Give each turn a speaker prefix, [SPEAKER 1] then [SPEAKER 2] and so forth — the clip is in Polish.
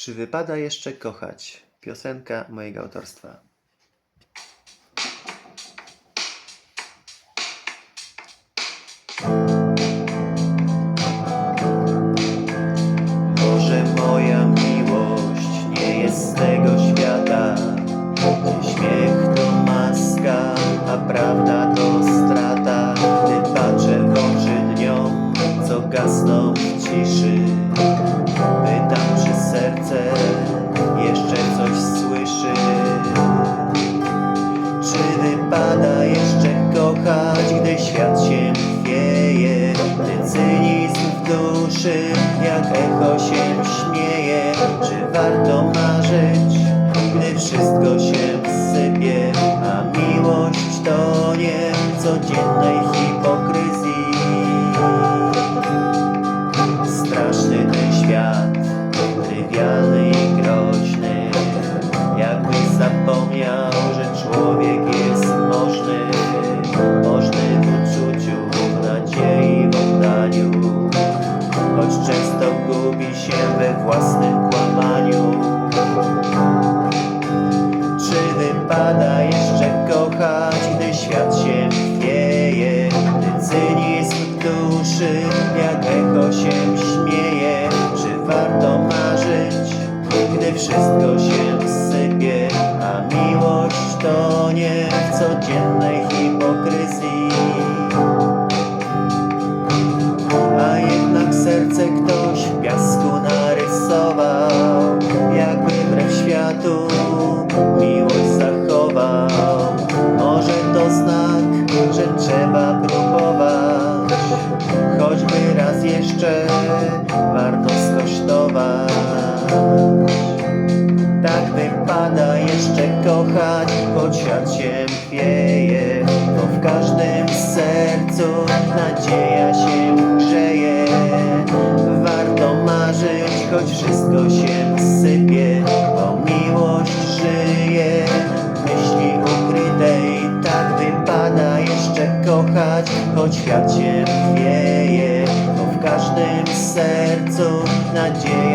[SPEAKER 1] Czy wypada jeszcze kochać? Piosenka mojego autorstwa. Wypada jeszcze kochać, gdy świat się chwieje? Gdy cynizm w duszy, jak echo się śmieje. Czy warto marzyć, gdy wszystko się sypie? A miłość to nie codziennej hipokryzji. Gubi się we własnym kłamaniu. Czy wypada jeszcze kochać, gdy świat się chwieje Gdy cynizm duszy, jeszcze warto skosztować tak wypada jeszcze kochać, choć świat się chwieje Bo w każdym sercu nadzieja się grzeje. Warto marzyć, choć wszystko się sypie Bo miłość żyje. Myśli ukrytej Tak wypada jeszcze kochać, choć świat się chwieje sercu